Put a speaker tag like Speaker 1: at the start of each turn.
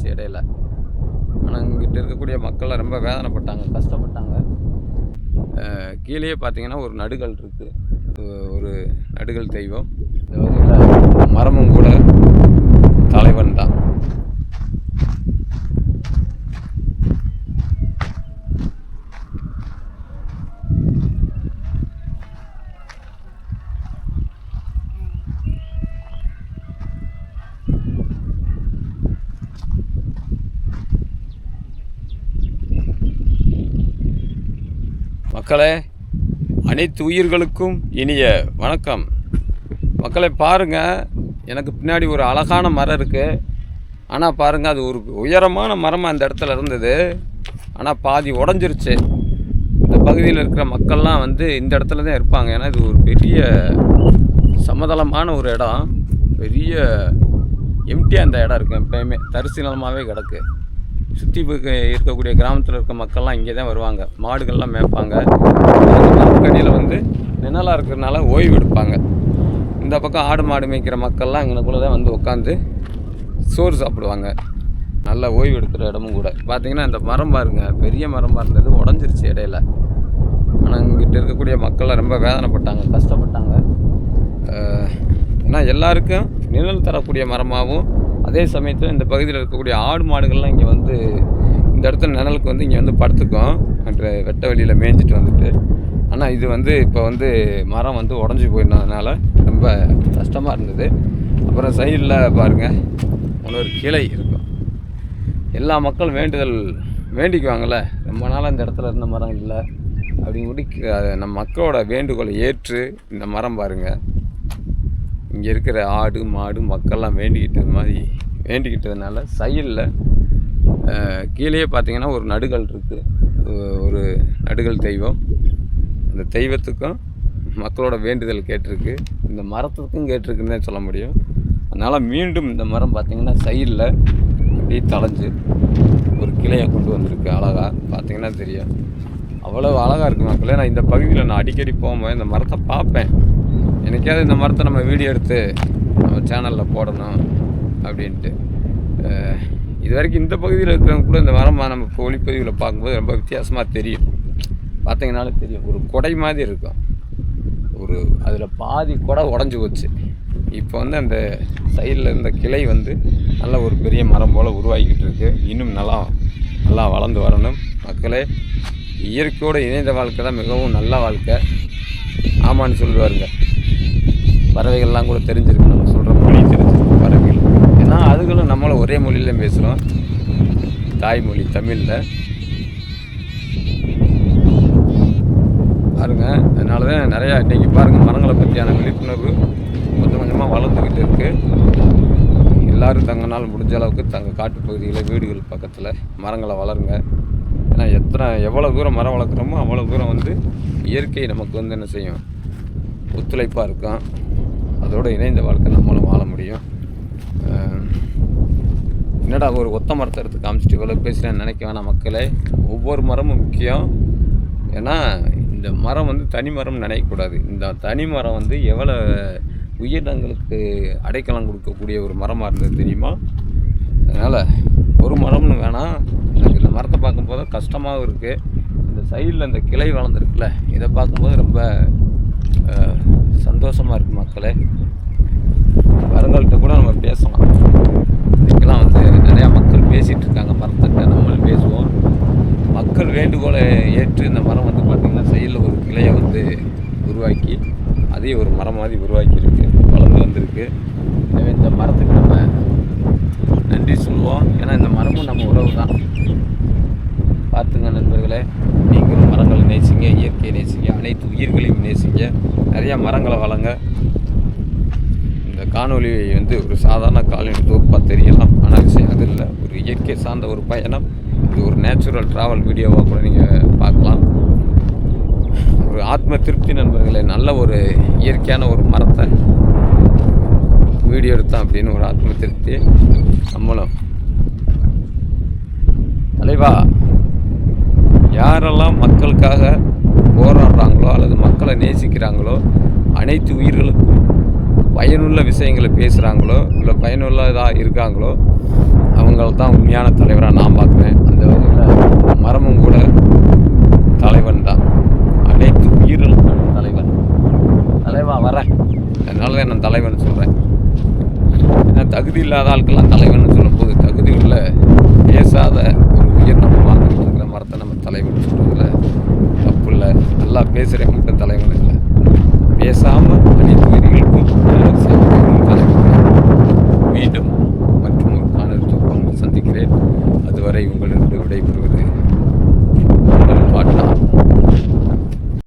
Speaker 1: உடஞ்சிருச்சு இடையில ஆனால் இங்கிட்ட இருக்கக்கூடிய மக்கள்லாம் ரொம்ப வேதனைப்பட்டாங்க கஷ்டப்பட்டாங்க. கீழே கீழேயே பார்த்தீங்கன்னா ஒரு நடுகள் இருக்குது ஒரு நடுகள் தெய்வம். இந்த வகையில் மரமும் கூட தலைவன் தான். மக்களே அனைத்து உயிர்களுக்கும் இனிய வணக்கம். மக்களை பாருங்கள் எனக்கு பின்னாடி ஒரு அழகான மரம் இருக்குது ஆனால் பாருங்கள் அது ஒரு உயரமான மரமாக அந்த இடத்துல இருந்தது. ஆனால் பாதி உடஞ்சிருச்சு. இந்த பகுதியில் இருக்கிற மக்கள்லாம் வந்து இந்த இடத்துல தான் இருப்பாங்க. ஏன்னா இது ஒரு பெரிய சமதளமான ஒரு இடம். பெரிய எம்டியாக அந்த இடம் இருக்குது எப்பயுமே தரிசு நிலமாகவே கிடக்கு. சுற்றி இருக்கக்கூடிய கிராமத்தில் இருக்க மக்கள்லாம் இங்கே தான் வருவாங்க. மாடுகள்லாம் மேய்ப்பாங்க. மரத்துக்கடியில் வந்து நிழலாக இருக்கிறனால ஓய்வு எடுப்பாங்க. இந்த பக்கம் ஆடு மாடு மேய்க்கிற மக்கள்லாம் இங்கனக்குள்ளே தான் வந்து உட்காந்து சோறு சாப்பிடுவாங்க. நல்ல ஓய்வு எடுக்கிற இடமும் கூட. பார்த்திங்கன்னா இந்த மரம் பாருங்க பெரிய மரமாக இருந்தது உடஞ்சிருச்சு இடையில. ஆனால் இங்கிட்ட இருக்கக்கூடிய மக்கள்லாம் ரொம்ப வேதனைப்பட்டாங்க கஷ்டப்பட்டாங்க. ஏன்னா எல்லாருக்கும் நிழல் தரக்கூடிய மரமாகவும் அதே சமயத்தில் இந்த பகுதியில் இருக்கக்கூடிய ஆடு மாடுகள்லாம் இங்கே வந்து இந்த இடத்துல நிழலுக்கு வந்து இங்கே வந்து படுத்துக்கும். மற்ற வெட்ட வெளியில் மேய்ஞ்சிட்டு வந்துட்டு. ஆனால் இது வந்து இப்போ வந்து மரம் வந்து உடஞ்சி போயிருந்ததுனால ரொம்ப கஷ்டமாக இருந்தது. அப்புறம் சைடில் பாருங்கள் ஒரு கிளை இருக்கும். எல்லா மக்களும் வேண்டுதல் வேண்டிக்குவாங்கள்ல ரொம்ப நாளாக இந்த இடத்துல இருந்த மரம் இல்லை. அப்படின்னு கூடி நம்ம மக்களோட வேண்டுகோளை ஏற்று இந்த மரம் பாருங்கள் இங்கே இருக்கிற ஆடு மாடு மக்கள்லாம் வேண்டிக்கிட்டது மாதிரி வேண்டிக்கிட்டதுனால சைடில் கீழே பார்த்தீங்கன்னா ஒரு நடுகள் இருக்குது ஒரு நடுகள் தெய்வம். அந்த தெய்வத்துக்கும் மக்களோட வேண்டுதல் கேட்டிருக்கு. இந்த மரத்துக்கும் கேட்டிருக்குன்னு தான் சொல்ல முடியும். அதனால் மீண்டும் இந்த மரம் பார்த்திங்கன்னா சைடில் அப்படியே தளைஞ்சு ஒரு கிளையை கொண்டு வந்திருக்கு அழகாக பார்த்திங்கன்னா தெரியும். அவ்வளோ அழகாக இருக்குது மக்களே. நான் இந்த பகுதியில் நான் அடிக்கடி போகும்போது இந்த மரத்தை பார்ப்பேன். எனக்காவது இந்த மரத்தை நம்ம வீடியோ எடுத்து நம்ம சேனலில் போடணும் அப்படின்ட்டு. இது வரைக்கும் இந்த பகுதியில் இருக்கிறவங்க கூட இந்த மரம் நம்ம இப்போ ஒளிப்பதிவில் பார்க்கும்போது ரொம்ப வித்தியாசமாக தெரியும். பார்த்தீங்கனாலே தெரியும். ஒரு கொடை மாதிரி இருக்கும். ஒரு அதில் பாதி கொடை உடஞ்சி போச்சு. இப்போ வந்து அந்த சைடில் இருந்த கிளை வந்து நல்ல ஒரு பெரிய மரம் போல் உருவாகிக்கிட்டு இருக்கு. இன்னும் நல்லா நல்லா வளர்ந்து வரணும். மக்களே இயற்கையோடு இணைந்த வாழ்க்கை தான் மிகவும் நல்ல வாழ்க்கை. ஆமான்னு சொல்லுவாருங்க. பறவைகள்லாம் கூட தெரிஞ்சிருக்கு நம்ம சொல்கிற மொழி தெரிஞ்சிருக்கு. பறவைகள். ஏன்னா அதுகளும் நம்மளும் ஒரே மொழியில பேசுகிறோம் தாய்மொழி தமிழில். பாருங்க அதனால தான் நிறையா இன்றைக்கி பாருங்கள் மரங்களை பற்றியான விழிப்புணர்வு கொஞ்சம் கொஞ்சமாக வளர்ந்துக்கிட்டு இருக்குது எல்லாரும் தங்கனால் முடிஞ்ச அளவுக்கு தங்க காட்டுப் பகுதியில் வீடுகள் பக்கத்தில் மரங்களை வளருங்க. ஏன்னா எத்தனை எவ்வளோ தூரம் மரம் வளர்க்குறோமோ அவ்வளோ தூரம் வந்து இயற்கை நமக்கு வந்து என்ன செய்யும்? ஒத்துழைப்பாக இருக்கும். அதோடு இணைந்த வாழ்க்கை நம்மளும் வாழ முடியும். என்னடா ஒரு ஒத்த மரத்தை எடுத்து காமிச்சிட்டு இவ்வளோ பேசுகிறேன்னு நினைக்க வேணாம் மக்களே. ஒவ்வொரு மரமும் முக்கியம். ஏன்னா இந்த மரம் வந்து தனி மரம் நினைக்கக்கூடாது. இந்த தனி மரம் வந்து எவ்வளோ உயிரினங்களுக்கு அடைக்கலம் கொடுக்கக்கூடிய ஒரு மரமாக இருந்தது தெரியுமா? அதனால் ஒரு மரம்னு வேணாம் எனக்கு இந்த மரத்தை பார்க்கும்போது கஷ்டமாகவும் இருக்குது இந்த சைடில் இந்த கிளை வளர்ந்துருக்குல்ல இதை பார்க்கும்போது ரொம்ப சந்தோஷமாக இருக்குது மக்களே. மரங்கள்கிட்ட கூட நம்ம பேசலாம். இதுக்கெல்லாம் வந்து நிறையா மக்கள் பேசிகிட்டு இருக்காங்க மரத்துக்கிட்ட நம்மளும் பேசுவோம். மக்கள் வேண்டுகோளை ஏற்று இந்த மரம் வந்து பார்த்திங்கன்னா சைடில் ஒரு கிளையை வந்து உருவாக்கி அதே ஒரு மரம் மாதிரி உருவாக்கியிருக்கு வளர்ந்து வந்திருக்கு. எனவே இந்த மரத்துக்கு நம்ம நன்றி சொல்லுவோம். ஏன்னா இந்த மரமும் நம்ம உறவு தான் பார்த்துங்க நண்பர்களே. நீங்களும் மரங்களை நேசிங்க இயற்கையை நேசிங்க அனைத்து உயிர்களையும் நேசிங்க. நிறையா மரங்களை வளங்க. இந்த காணொலி வந்து ஒரு சாதாரண காலனி தொகுப்பாக தெரியலாம். ஆனால் விஷயம் அது இல்லை. ஒரு இயற்கை சார்ந்த ஒரு பயணம். இது ஒரு நேச்சுரல் ட்ராவல் வீடியோவாக கூட நீங்கள் பார்க்கலாம். ஒரு ஆத்ம திருப்தி நண்பர்களே நல்ல ஒரு இயற்கையான ஒரு மரத்தை வீடியோ எடுத்தோம் அப்படின்னு ஒரு ஆத்ம திருப்தி. நம்மளும் தலைவா யாரெல்லாம் மக்களுக்காக போராடுறாங்களோ அல்லது மக்களை நேசிக்கிறாங்களோ அனைத்து உயிர்களுக்கும் பயனுள்ள விஷயங்களை பேசுகிறாங்களோ இல்லை பயனுள்ளதாக இருக்காங்களோ அவங்கள தான் உண்மையான தலைவராக நான் பார்க்குறேன். அந்த வகையில் மரமும் கூட தலைவன் தான் அனைத்து உயிர்களுக்கும் தலைவன் தலைவா வரேன் அதனால தான் நான் தலைவன் சொல்கிறேன் ஏன்னா தகுதி இல்லாத ஆட்கள்லாம் தலைவன் சொல்லும்போது தகுதி உள்ள பேசாத ஒரு உயிர் நம்ம வாழ்ந்துட்டு இருக்கிற மரத்தை நம்ம பேசுகிறேன் மட்டும் தலைவன் இல்லை. பேசாமல்